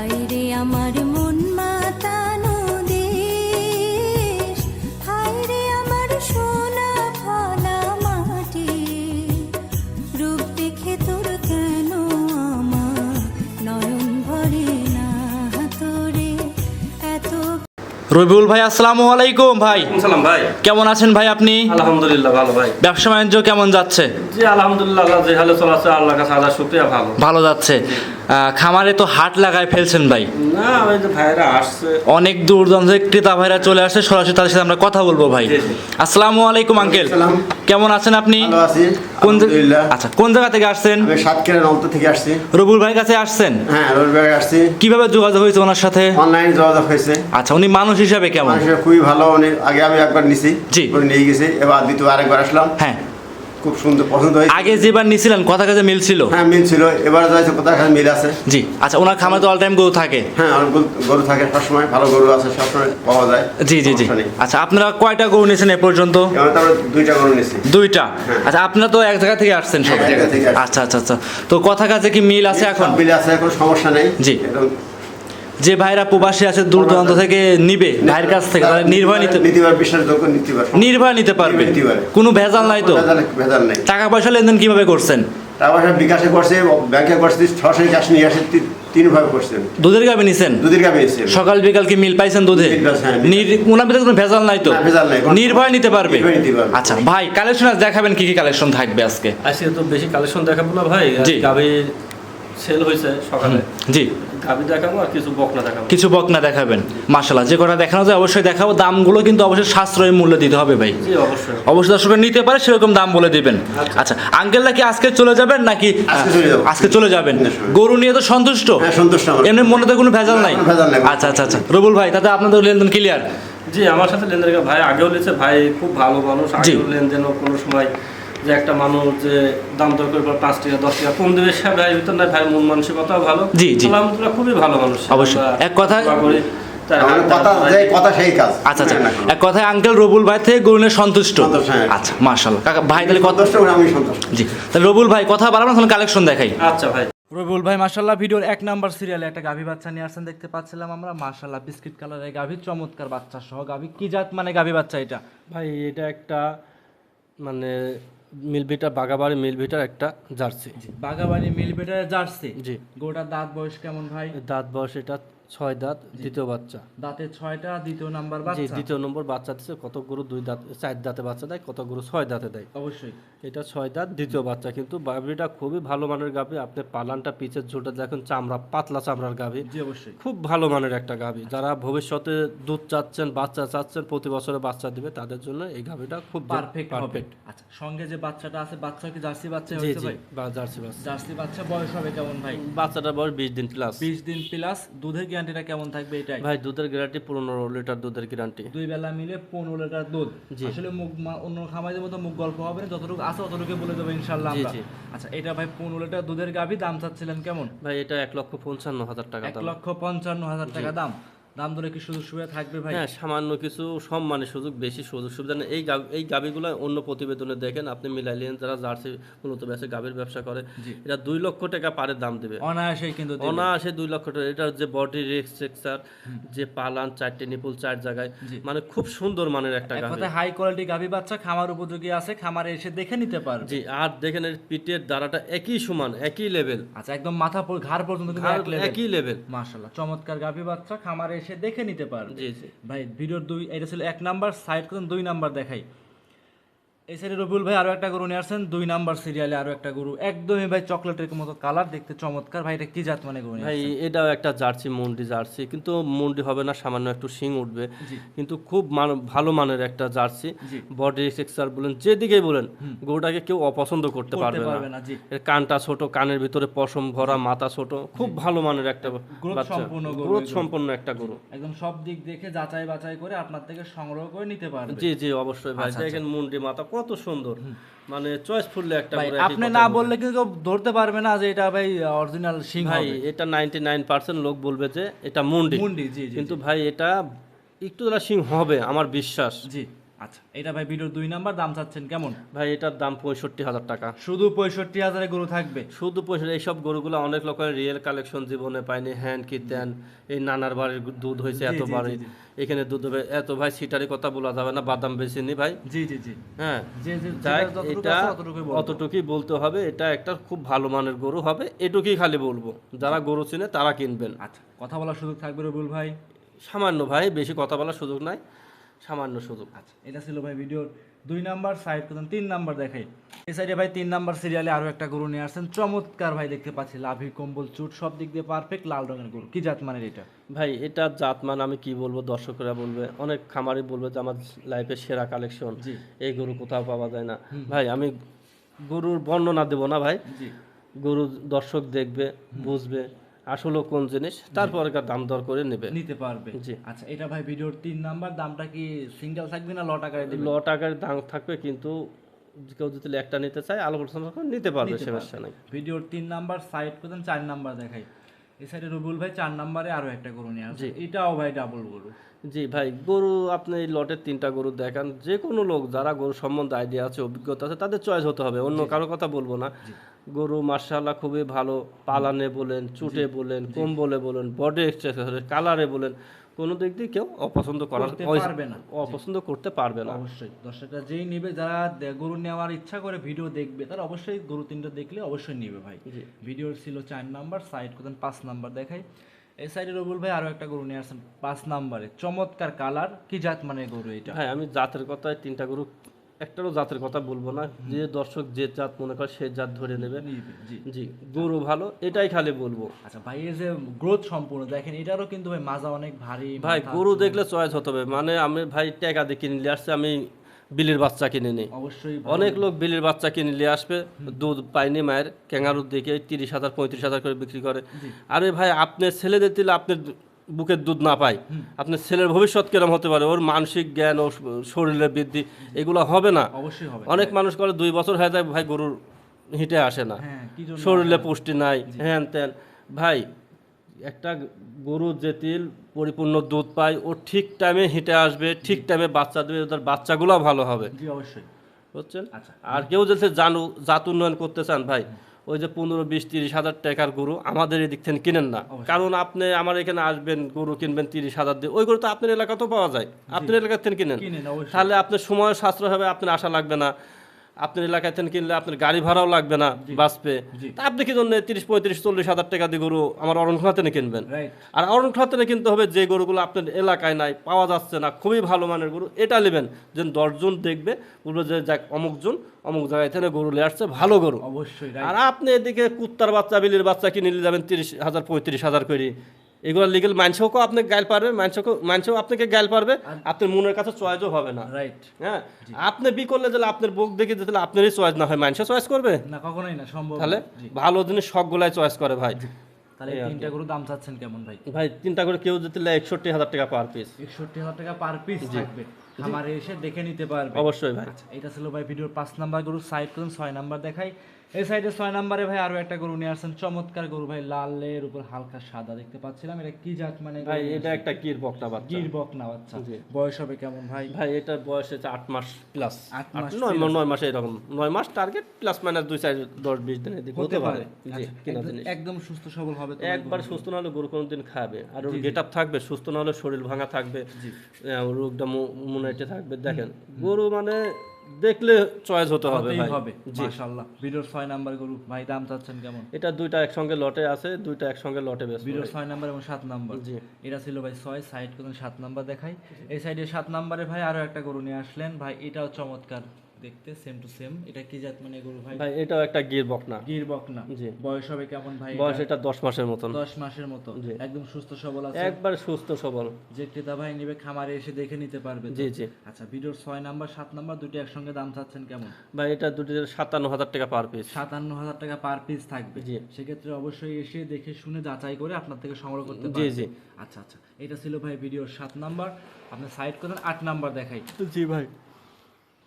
আমার মন মাতানো দেশ হায়রে আমার সোনা ফলা মাটি। রূপ দেখে তোর কেন আমার নয়ন ভরে না তোরে? এত রবিউল ভাই আসসালামু আলাইকুম ভাই। সালাম ভাই। কেমন আছেন ভাই আপনি? আলহামদুলিল্লাহ ভালো ভাই। ব্যবসা বাণিজ্য কেমন যাচ্ছে? জি আলহামদুলিল্লাহ আল্লাহ যে হালে চলাচ্ছে আল্লাহ কাছে হাজার শুক্রিয়া ভালো। ভালো যাচ্ছে। খামারে তো হাট লাগায় ফেলছেন ভাই। না ভাইরা আসছে। অনেক দূর দূরান্ত ক্রেতা ভাইরা চলে আসছে সরাসরি তাদের সাথে আমরা কথা বলব ভাই। আসসালামু আলাইকুম আঙ্কেল। কেমন আছেন আপনি? কোন আচ্ছা কোন জায়গা থেকে আসছেন? সাতক্ষীরা নলতা থেকে আসছি। রবিউল ভাইয়ের কাছে আসছেন? হ্যাঁ রবিবার আসছি। কীভাবে যোগাযোগ হয়েছে ওনার সাথে? অনলাইন যোগাযোগ হয়েছে। আচ্ছা উনি মানুষ হিসাবে কেমন? খুবই ভালো অনেক আগে আমি একবার নিছি জি। নিয়ে গেছি এবার দ্বিতীয় আরেকবার আসলাম। হ্যাঁ। খুব সুন্দর পছন্দ হয়েছে। আগে যেবার নিছিলেন কথা কাছে মিল ছিল? হ্যাঁ মিল ছিল। এবার যাইছে কোথায় কাছে মিল আছে। জি। আচ্ছা ওনার খামারে তো অল টাইম গরু থাকে? হ্যাঁ গরু- থাকে সবসময় ভালো গরু আছে সবসময় পাওয়া যায়। জি জি জি। আচ্ছা আপনারা কয়টা গরু নিয়েছেন এ পর্যন্ত? দুইটা গরু নিছি দুইটা? আচ্ছা আপনারা তো এক জায়গা থেকে আসছেন এক জায়গা থেকে আচ্ছা আচ্ছা আচ্ছা। তো কথা কাছে কি মিল আছে এখন? সব মিলে আছে কোনো সমস্যা নেই। জি। যে ভাইরা প্রবাসী আছে দূর দূরান্ত থেকে নিবে ভাইয়ের কাছ থেকে তারা নির্ভয় নিতে নির্ভয় নিতে পারবে। কোনো ভেজাল নাই তো? ভেজাল- নেই টাকা পয়সা লেনদেন কীভাবে করছেন? তারপর সব বিকাশে করছে ব্যাংকে করছে সরাসরি ক্যাশ নিয়ে আসে তিনভাবে করছেন দুধের গাবে নিছেন? দুদিন গাবে এসেছে সকাল বিকাল কি মিল পাইছেন দুধে? হ্যাঁ, কোনো ভেজাল নাই তো? ভেজাল নাই, নির্ভয় নিতে পারবে। আচ্ছা ভাই কালেকশন আজ দেখাবেন কি কি কালেকশন থাকবে আজকে? আজকে তো বেশি কালেকশন দেখাবো না ভাই। গাবি সেল হয়েছে সকালে। জি। গাবি দেখাবো আর কিছু বকনা দেখাবো। কিছু বকনা দেখাবেন মাশাল্লাহ যে কটা দেখানো যায় অবশ্যই দেখাবো। দামগুলো কিন্তু অবশ্যই সাশ্রয়ী মূল্য দিতে হবে ভাই। অবশ্যই। অবশ্যই দর্শকরা নিতে পারে সেরকম দাম বলে দিবেন। আচ্ছা। আঙ্কেলরা কি আজকে চলে যাবেন নাকি আজকে চলে যাব। আজকে চলে যাবেন? গরু নিয়ে তো সন্তুষ্ট? হ্যাঁ সন্তুষ্ট এমনি মনে তো কোনো ভেজাল নাই। আচ্ছা আচ্ছা আচ্ছা। রবুল ভাই তাতে আপনাদের লেনদেন ক্লিয়ার জি আমার সাথে লেনদেন ভাই আগেও লিখছে ভাই খুব ভালো মানুষ জি। আগেও লেনদেনও কোনো সময় যে একটা মানুষ যে দাম দর করে পাঁচ টাকা দশ টাকা কম দেবে সে ভাই ভিতর নাই ভাই মন মানসিকতাও ভালো। জি, জি। আলহামদুলিল্লাহ খুবই ভালো মানুষ। অবশ্যই। এক কথা তার- যে কথা সেই কাজ। আচ্ছা আচ্ছা। হ্যাঁ, এক কথায় আঙ্কেল রবুল ভাই থেকে সন্তুষ্ট। হ্যাঁ। আচ্ছা মাশাল্লাহ কাকা ভাই তাহলে কত আমি সন্তুষ্ট। জি। তাহলে রবুল ভাই কথা বাড়াবো না কালেকশন দেখাই। আচ্ছা ভাই। রবিউল ভাই ভিডিওর এক নাম্বার সিরিয়ালে একটা গাভী বাচ্চা নিয়ে আসছেন দেখতে পাচ্ছিলাম আমরা। বিস্কিট কালারের গাভী চমৎকার বাচ্চা সহ গাভী। কি জাত মানে গাভী বাচ্চা এটা? ভাই এটা একটা মানে মিলভিটার বাগাবাড়ি মিলভিটার একটা জার্সি। বাগাবাড়ি মিলভিটার জার্সি। জি। গোটা দাঁত বয়স কেমন ভাই? দাঁত বয়স এটা ছয় দাঁত দ্বিতীয় বাচ্চা। দাঁতে ছয়টা দ্বিতীয় নাম্বার বাচ্চা? দ্বিতীয় নম্বর বাচ্চা দিচ্ছে কত গরু দুই দাঁত চার দাঁতে বাচ্চা দেয় কত গরু ছয় দাঁতে দেয়। অবশ্যই। এটা ছয় দাঁত দ্বিতীয় বাচ্চা। কিন্তু গাভীটা খুবই ভালো মানের গাভী আপনি পালানটা পিছের ঝোলটা দেখেন চামড়া পাতলা চামড়ার গাভী। জি অবশ্যই। খুব ভালো মানের একটা গাভী। যারা ভবিষ্যতে দুধ চাচ্ছেন বাচ্চা চাচ্ছেন প্রতি বছরে বাচ্চা দিবে তাদের জন্য এই গাভীটা খুব পারফেক্ট পারফেক্ট আচ্ছা সঙ্গে যে বাচ্চাটা আছে বাচ্চা কি জার্সি বাচ্চা ভাই? জার্সি বাচ্চা। জার্সি বাচ্চা বয়স হবে কেমন ভাই? বাচ্চাটা বয়স বিশ দিন প্লাস বিশ দিন প্লাস দুধের গ্যারান্টিটা কেমন থাকবে এটাই? ভাই দুধের গ্যারান্টি পনেরো লিটার দুধের গ্যারান্টি দুই বেলা মিলে পনেরো লিটার দুধ। আসলে মুখ অন্য খামারের মতো মুখ গল্প হবে না যতটুকু আছে ততটুকু বলে দেবো ইনশাল্লাহ আমরা। জি। আচ্ছা এটা ভাই পনেরো লিটার দুধের গাভী দাম চাচ্ছিলেন কেমন? ভাই এটা এক লক্ষ পঞ্চান্ন হাজার টাকা এক লক্ষ পঞ্চান্ন হাজার টাকা দাম। দাম ধরে কি সুযোগ সুবিধা থাকবে ভাই? হ্যাঁ সামান্য কিছু সম্মানের সুযোগ বেশি সুযোগ সুবিধা নেই। এই গাব- এই গাবিগুলো অন্য প্রতিবেদনে দেখেন আপনি মিলাইলেন যারা জার্সি মূলত ব্যবসা গাভীর ব্যবসা করে এটা দুই লক্ষ টাকা পারে দাম দেবে। অনায়াসেই কিন্তু অনায়াসে দুই লক্ষ টাকা। এটার যে বডি রেক্সট্রাকচার যে পালান চারটে নিপুল চার জায়গায়। মানে খুব সুন্দর মানের একটা এক গাভী হাই কোয়ালিটি গাভী বাচ্চা খামার উপযোগী আছে খামারে এসে দেখে নিতে পারবে। জি আর দেখেন এর পিঠের দ্বারাটা একই সমান একই লেভেল আচ্ছা একদম মাথা ঘাড় পর্যন্ত। একই লেভেল মাশাল্লাহ চমৎকার গাভী বাচ্চা খামারে এসে দেখে নিতে পারবে। ভাই ভিডিওর দুই এটা ছিল এক নাম্বার সাইড করুন দুই নাম্বার দেখাই। এই সাইডে রবিউল ভাই আরও একটা গরু নিয়ে আসছেন দুই নাম্বার সিরিয়ালে আরও একটা গরু। একদমই ভাই চকলেটের মতো কালার দেখতে চমৎকার। ভাই এটা কি জাত মানে গরু ভাই এটাও একটা জার্সি মুন্ডি জার্সি কিন্তু মুন্ডি হবে না সামান্য একটু শিং উঠবে। কিন্তু খুব মান- ভালো মানের একটা জার্সি। বডি স্ট্রাকচার বলেন যেদিকেই বলেন গরুটাকে কেউ অপছন্দ করতে পারবে না। এর কানটা ছোট কানের ভিতরে পশম ভরা মাথা ছোট খুব ভালো মানের একটা গ্রোথ সম্পন্ন একটা গরু। একদম সব দিক দেখে যাচাই বাছাই করে আপনার থেকে সংগ্রহ করে নিতে পারবে। জি জি অবশ্যই ভাই। আচ্ছা, দেখেন মুন্ডি মাথা কত সুন্দর। মানে চয়েস ফুললে একটা ভাই আপনি না বললে কিন্তু কেউ ধরতে পারবে না যে এটা ভাই অরিজিনাল সিং ভাই এটা নাইনটি নাইন পার্সেন্ট লোক বলবে যে এটা মুন্ডি। মুন্ডি জি জি কিন্তু ভাই এটা একটু দ্বারা সিং হবে আমার বিশ্বাস। জি। আচ্ছা এটা ভাই ভিডিওর দুই নাম্বার দাম চাচ্ছেন কেমন? ভাই এটার দাম পঁয়ষট্টি হাজার টাকা। শুধু পঁয়ষট্টি হাজারে গরু থাকবে? শুধু পয়সা এইসব গরুগুলো অনেক লোকের রিয়েল কালেকশন জীবনে পায়নি। হ্যান কি দেন এই নানার বাড়ির দুধ হয়েছে এত বাড়ি এখানে দুধ হবে। এত ভাই সিটারি কথা বলা যাবে না বাদাম বেশি নি ভাই। জি জি জি। হ্যাঁ যাই এটা অতটুকুই অতটুকুই বলতে হবে এটা একটা খুব ভালো মানের গরু হবে এটুকুই খালি বলব। যারা গরু চিনে তারা কিনবেন। আচ্ছা কথা বলার সুযোগ থাকবে রবিউল ভাই? সামান্য ভাই বেশি কথা বলার সুযোগ নাই। সামান্য সুযোগ। আচ্ছা এটা ছিল ভাই ভিডিওর দুই নাম্বার সাইড করতেন তিন নাম্বার দেখাই। এই সাইডে ভাই তিন নাম্বার সিরিয়ালে আরও একটা গরু নিয়ে আসছেন। চমৎকার ভাই দেখতে পাচ্ছি লাভি কম্বল চুট সব দিক দিয়ে পারফেক্ট লাল রঙের গরু। কি জাত মানের এটা? ভাই এটা জাত জাতমান আমি কি বলব দর্শকরা বলবে অনেক খামারি বলবে যে আমার লাইফের সেরা কালেকশন। এই গরু কোথাও পাওয়া যায় না। ভাই আমি গরুর বর্ণনা দেবো না ভাই। জি। গরু দর্শক দেখবে বুঝবে। আসলে কোন জিনিস তারপরে দাম দর করে নেবে। নিতে পারবে। জি। আচ্ছা এটা ভাই ভিডিওর তিন নাম্বার দামটা কি সিঙ্গেল থাকবে না লট আকারে দিবে? ল টাকার দাম থাকবে কিন্তু কেউ যদি একটা নিতে চায় আলো পছন্দ করে নিতে পারবে সমস্যা নাই। ভিডিওর তিন নাম্বার সাইড করেন চার নাম্বার দেখাই। এ সাইডে রুবুল ভাই চার নাম্বারে আরও একটা করুন নিয়ে আসছে এটাও ভাই ডাবল গরু। জি ভাই গরু আপনি এই লটের তিনটা গরু দেখান যে কোনো লোক যারা গরু সম্বন্ধে আইডিয়া আছে অভিজ্ঞতা আছে তাদের চয়েস হতে হবে অন্য কারও কথা বলব না। গরু মার্শাল্লাহ খুবই ভালো পালানে বলেন চুটে বলেন কম্বলে বলেন বডি এক্সট্রা কালারে বলেন কোনো দিক দিয়ে কেউ অপছন্দ করার পারবে না। অপছন্দ করতে পারবে না। অবশ্যই দর্শকরা যেই নেবে যারা গরু নেওয়ার ইচ্ছা করে ভিডিও দেখবে তারা অবশ্যই গরু তিনটা দেখলে অবশ্যই নেবে ভাই। ভিডিওর ছিল চার নাম্বার সাইড করতেন পাঁচ নাম্বার দেখাই। এই সাইডে রবুল ভাই আরও একটা গরু নিয়ে আসছেন পাঁচ নাম্বারে। চমৎকার কালার কি জাত মানে গরু এটা? হ্যাঁ আমি জাতের কথায় তিনটা গরু একটারও জাতের কথা বলব না। যে দর্শক যে জাত মনে করে সে জাত ধরে নেবে। জি। গরু ভালো এটাই খালি বলব। আচ্ছা ভাই এই যে গ্রোথ সম্পূর্ণ দেখেন এটারও কিন্তু ভাই মাজা অনেক ভারী ভাই গরু দেখলে চয়েস হতে হবে। মানে আমি ভাই টাকা দিয়ে কিনে নিয়ে আসছে আমি বিলির বাচ্চা কিনে নেই। অবশ্যই অনেক লোক বিলির বাচ্চা কিনে নিয়ে আসবে দুধ পায়নি মায়ের ক্যাঙ্গারুর দিকে তিরিশ হাজার পঁয়ত্রিশ হাজার করে বিক্রি করে। আরে ভাই আপনার ছেলেদের দিলে আপনার বুকের দুধ না পায়। আপনার ছেলের ভবিষ্যৎ কেরম হতে পারে? ওর মানসিক জ্ঞান ও শরীরের বৃদ্ধি এগুলো হবে না। অবশ্যই হবে। অনেক মানুষ করে দুই বছর হয়ে যায় ভাই গরুর হিটে আসে না। হ্যাঁ শরীরে পুষ্টি নাই হ্যান ত্যান। ভাই একটা গরু যে তিল পরিপূর্ণ দুধ পায় ও ঠিক টাইমে হিটে আসবে ঠিক টাইমে বাচ্চা দেবে ওদের বাচ্চাগুলো ভালো হবে। জি অবশ্যই। বুঝছেন? আচ্ছা। আর কেউ যদি জানু জাত উন্নয়ন করতে চান ভাই ওই যে পনেরো বিশ তিরিশ হাজার টাকার গরু আমাদের এদিক থেকে কিনেন না। কারণ আপনি আমার এখানে আসবেন গরু কিনবেন তিরিশ হাজার দিয়ে ওই গরু তো আপনার এলাকাতেও পাওয়া যায়। আপনার এলাকার থেকে কিনেন। কিনেন তাহলে আপনার সময় সাশ্রয় হবে আপনার আশা লাগবে না। আপনার এলাকায় থেকে কিনলে আপনার গাড়ি ভাড়াও লাগবে না বাঁচবে তা আপনি কি জন্য তিরিশ পঁয়ত্রিশ চল্লিশ হাজার টাকা দিয়ে গরু আমার অরণখাতে কিনবেন? আর অরণখাতে কিনতে হবে যে গরুগুলো আপনার এলাকায় নাই পাওয়া যাচ্ছে না খুবই ভালো মানের গরু এটা নেবেন। যেন দশজন দেখবে বলব যে যাক অমুকজন অমুক জায়গায় থেকে গরু নিয়ে আসছে ভালো গরু। অবশ্যই আর আপনি এদিকে কুত্তার বাচ্চা বিলির বাচ্চা কিনে নিয়ে যাবেন তিরিশ হাজার পঁয়ত্রিশ হাজার করে। এগুলো লিগেল মানুষকেও আপনি গাইল পারবে মানুষকেও মানুষও আপনাকে গাইল পারবে আপনার মনের কাছে চয়েসও হবে না। রাইট হ্যাঁ? আপনি বি করলে তাহলে আপনার বুক দেখে তাহলে আপনারই চয়েস না হয় মানুষ চয়েস করবে? না কখনোই না সম্ভব তাহলে ভালো জিনিস সবগুলাই চয়েস করে ভাই। তাহলে তিনটা গরু দাম চাচ্ছেন কেমন ভাই? ভাই চিন্তা করে কেউ যদি একষট্টি হাজার টাকা পার পিস একষট্টি হাজার টাকা পার পিস থাকবে। খামারে এসে দেখে নিতে পারবে। অবশ্যই ভাই। আচ্ছা এটা ছিল ভাই ভিডিওর পাঁচ নাম্বার গরু সাইড করুন ছয় নাম্বার দেখাই। এই সাইডে ছয় নাম্বারে ভাই আরও একটা গরু নিয়ে আসছেন চমৎকার গরু ভাই লালের উপর হালকা সাদা দেখতে পাচ্ছিলাম। এটা কি জাত মানে ভাই এটা একটা গির বকটা বাচ্চা। গির বক না বাচ্চা বয়স হবে কেমন ভাই? ভাই এটার বয়স হচ্ছে আট মাস প্লাস আট মাস নয় মাস নয় মাসে এরকম নয় মাস টার্গেট প্লাস মাইনাস দুই চার দশ বিশ দিনের দিকে হতে পারে। আচ্ছা, একদম- সুস্থ সবল হবে একবার সুস্থ না হলে গরু কোনোদিন খাবে। আর ওর গেট আপ থাকবে সুস্থ না হলে শরীর ভাঙা থাকবে। রোগটা মনেটে থাকবে দেখেন। গরু মানে দেখলে চয়েস হতে হবে ভাই। হবে মাশাআল্লাহ। ভিডিওর 6 নাম্বার গরু ভাই দাম চাচ্ছেন কেমন? এটা দুইটা একসঙ্গে লটে আছে দুইটা একসঙ্গে লটে বেশ ভিডিওর ছয় নাম্বার এবং সাত নাম্বার। জি। এটা ছিল ভাই ছয় সাইড করুন সাত নাম্বার দেখাই। এই সাইডে সাত নাম্বারে ভাই আরও একটা গরু নিয়ে আসলেন। ভাই এটাও চমৎকার। দেখতে সেম টু সেম এটা কি জাত মানে গরু ভাই? ভাই এটাও একটা গির বকনা গির বক না। জি। বয়স হবে কেমন ভাই? বয়স এটা দশ মাসের মতন। দশ মাসের মতো। একদম সুস্থ সবল আছে? একবার সুস্থ সবল। যে ক্রেতা ভাই নিবে খামারে এসে দেখে নিতে পারবে জি জি। আচ্ছা ভিডিওর ছয় নাম্বার সাত নাম্বার দুটি একসঙ্গে দাম চাচ্ছেন কেমন? ভাই এটা দুটি সাতান্ন হাজার টাকা পার পিস সাতান্ন হাজার টাকা পার পিস থাকবে। জি। সেক্ষেত্রে অবশ্যই এসে দেখে শুনে যাচাই করে আপনার থেকে সংগ্রহ করতে জি পারবেন। জি। আচ্ছা আচ্ছা। এটা ছিল ভাই ভিডিওর সাত নাম্বার। আপনি সাইড করেন আট নাম্বার দেখাই। জি ভাই।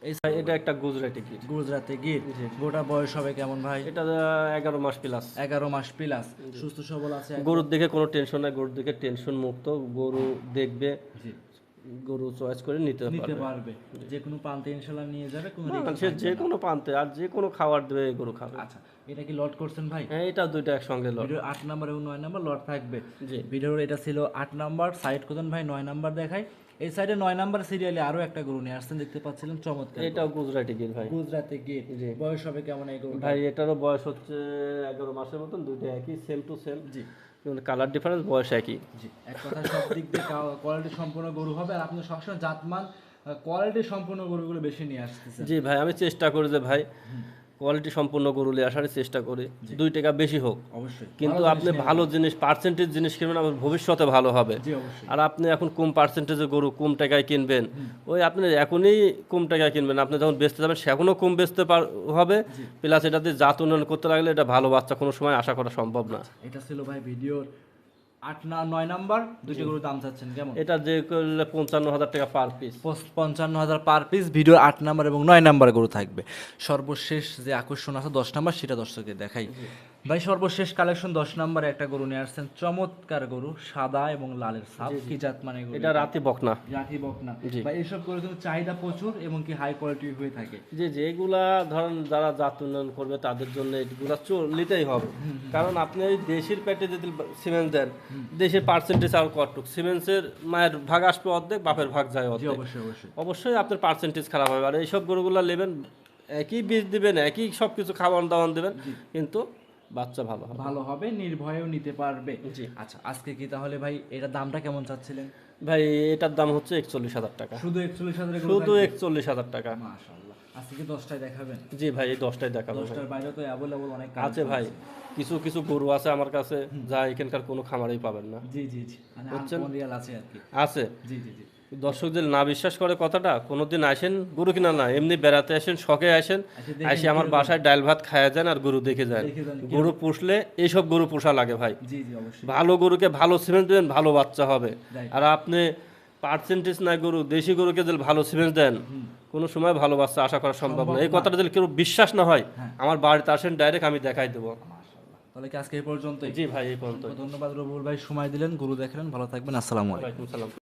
এই এটা একটা গুজরাটি গির গুজরাটি গির গোটা বয়স হবে কেমন ভাই? এটা এগারো মাস প্লাস এগারো মাস প্লাস সুস্থ সবল আছে গরুর দিকে কোনো টেনশন নাই গরুর দিকে টেনশন মুক্ত। গরু দেখবে গরু চয়েস করে নিতে নিতে পারবে। যে কোনো প্রান্তে ইনশাল্লাহ নিয়ে যাবে কোনো যে কোনো প্রান্তে আর যে কোনো খাবার দেবে গরু খাবে। আচ্ছা। এটা কি লট করছেন ভাই? হ্যাঁ এটা দুইটা একসঙ্গে লট ভিডিওর আট নাম্বার এবং নয় নাম্বার লট থাকবে। জি। ভিডিওর এটা ছিল আট নাম্বার সাইড করতেন ভাই নয় নাম্বার দেখাই। এই সাইডে নয় নাম্বার সিরিয়ালে আরও একটা গরু নিয়ে আসছেন দেখতে পাচ্ছিলেন চমৎকার এটাও গুজরাটি গির ভাই। গুজরাতে গেট জি। বয়স হবে কেমন এই গরু ভাই এটারও বয়স হচ্ছে এগারো মাসের মতন দুইটা একই সেম টু সেম জি। কালার ডিফারেন্স বয়স একই। জি এক কথা সব দিক দিয়ে কোয়ালিটি সম্পূর্ণ গরু হবে আর আপনি সবসময় জাতমান কোয়ালিটি সম্পূর্ণ গরুগুলো বেশি নিয়ে আসতেছেন। জি ভাই আমি চেষ্টা করি যে ভাই কোয়ালিটি সম্পূর্ণ গরু নিয়ে আসার চেষ্টা করি। দুই টাকা বেশি হোক। অবশ্যই। কিন্তু আপনি ভালো জিনিস পার্সেন্টেজ জিনিস কিনবেন আপনার ভবিষ্যতে ভালো হবে। আর আপনি এখন কম পার্সেন্টেজে গরু কম টাকায় কিনবেন ওই আপনি এখনই কম টাকায় কিনবেন। আপনি যখন বেচতে যাবেন সেখনও কম বেচতে পার হবে। প্লাস এটাতে জাত উন্নয়ন করতে লাগলে এটা ভালো বাচ্চা কোনো সময় আশা করা সম্ভব না। এটা ছিল ভাই ভিডিওর আট না নয় নাম্বার দুটো গরুর দাম চাচ্ছেন কেমন? এটা যে করলে পঞ্চান্ন হাজার টাকা পার পিস পঞ্চান্ন হাজার পার পিস ভিডিওর আট নাম্বার এবং নয় নাম্বার গরু থাকবে। সর্বশেষ যে আকর্ষণ আছে দশ নাম্বার সেটা দর্শককে দেখাই। ভাই সর্বশেষ কালেকশন দশ নাম্বারে একটা গরু নিয়ে আসছেন। চমৎকার গরু সাদা এবং লালের সাপ। কি জাত মানে এটা রাতি বকনা। রাখি বকনা। ভাই এইসব গরু কিন্তু চাহিদা প্রচুর এবং কি হাই কোয়ালিটি হয়ে থাকে। যে যেগুলা ধরেন যারা জাত উন্নয়ন করবে তাদের জন্য এগুলা নিতেই হবে। কারণ আপনি এই দেশের পেটে যদি সিমেন্ট দেন দেশের পার্সেন্টেজ আর কতটুক? সিমেন্টসের মায়ের ভাগ আসবে অর্ধেক বাপের ভাগ যায় অর্ধেক। অবশ্যই অবশ্যই। অবশ্যই আপনার পার্সেন্টেজ খারাপ হবে। আর এইসব গরুগুলা নেবেন একই বীজ দিবেন একই সব কিছু খাবার দাবার দেবেন কিন্তু বাচ্চা ভালো হবে। ভালো হবে নির্ভয়েও নিতে পারবে। জি। আচ্ছা আজকে কি তাহলে ভাই এটা দামটা কেমন চাচ্ছিলেন? ভাই এটার দাম হচ্ছে একচল্লিশ হাজার টাকা। শুধু একচল্লিশ হাজার শুধু একচল্লিশ হাজার টাকা। মাশাআল্লাহ। আজকে কি দশটায় দেখাবেন? জি ভাই এই দশটাই দেখাবো। দশটার বাইরে তো অ্যাভেলেবল অনেক আছে ভাই। কিছু কিছু গরু আছে আমার কাছে যা এখানকার কোনো খামারেই পাবেন না। জি জি জি। মানে আছে আর কি। আছে। জি জি জি। দর্শক যদি না বিশ্বাস করে কথাটা কোনোদিন আসেন গরু কিনা না এমনি বেড়াতে আসেন শখে আসেন এসে আমার বাসায় ডাল ভাত খায়া যান আর গরু দেখে যান। গরু পুষলে এইসব গরু পোষা লাগে ভাই। ভালো গরুকে ভালো সিমেন্ট দেবেন ভালো বাচ্চা হবে। আর আপনি পার্সেন্টেজ না গরু দেশি গরুকে যদি ভালো সিমেন্ট দেন কোনো সময় ভালো বাচ্চা আশা করা সম্ভব না। এই কথাটা যদি কেউ বিশ্বাস না হয় আমার বাড়িতে আসেন ডাইরেক্ট আমি দেখাই দেবো। তাহলে কি আজকে এই পর্যন্তই? জি ভাই এই পর্যন্ত ধন্যবাদ রবুল ভাই সময় দিলেন গুরু দেখলেন ভালো থাকবেন আসসালামু আলাইকুম।